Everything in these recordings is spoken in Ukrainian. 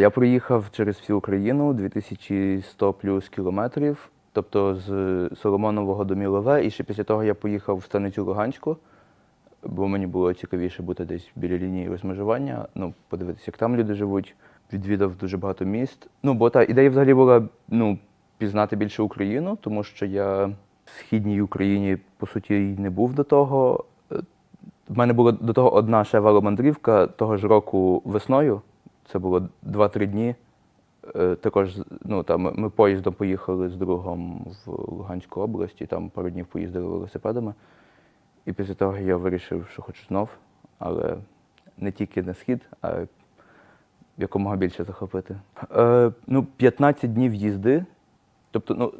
Я проїхав через всю Україну 2100 плюс кілометрів, тобто з Соломонового до Мілове, і ще після того я поїхав в станицю Луганську, бо мені було цікавіше бути десь біля лінії розмежування, ну, подивитися, як там люди живуть. Відвідав дуже багато міст. Ну, бо та ідея взагалі була ну, пізнати більше Україну, тому що я в східній Україні, по суті, і не був до того. Е, В мене була до того одна ще веломандрівка того ж року весною. Це було 2-3 дні. Е, Також ну, там, ми поїздом поїхали з другом в Луганську область, і там пару днів поїздили велосипедами. І після того я вирішив, що хочу знов, але не тільки на схід, а якомога більше захопити. Е, ну, 15 днів їзди. Тобто, ну,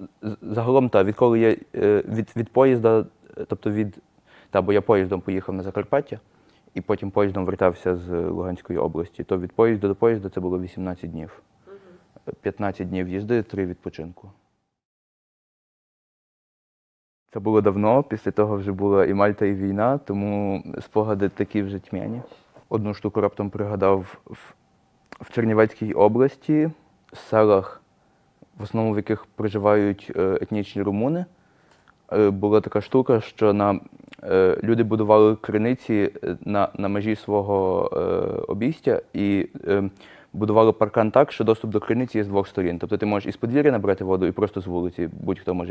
загалом так, відколи я е, від, від поїзда, е, тобто від. Та, бо я поїздом поїхав на Закарпаття, і потім поїздом вертався з Луганської області, то від поїзду до поїзду це було 18 днів. 15 днів їзди, 3 відпочинку. Це було давно, після того вже була і Мальта, і війна, тому спогади такі вже тьмяні. Одну штуку раптом пригадав в, в Чернівецькій області, в селах, в основному в яких проживають е, етнічні румуни. Е, Була така штука, що на, люди будували криниці е, на, на межі свого е, обійстя і е, будували паркан так, що доступ до криниці є з двох сторін. Тобто ти можеш із подвір'я набрати воду і просто з вулиці будь-хто може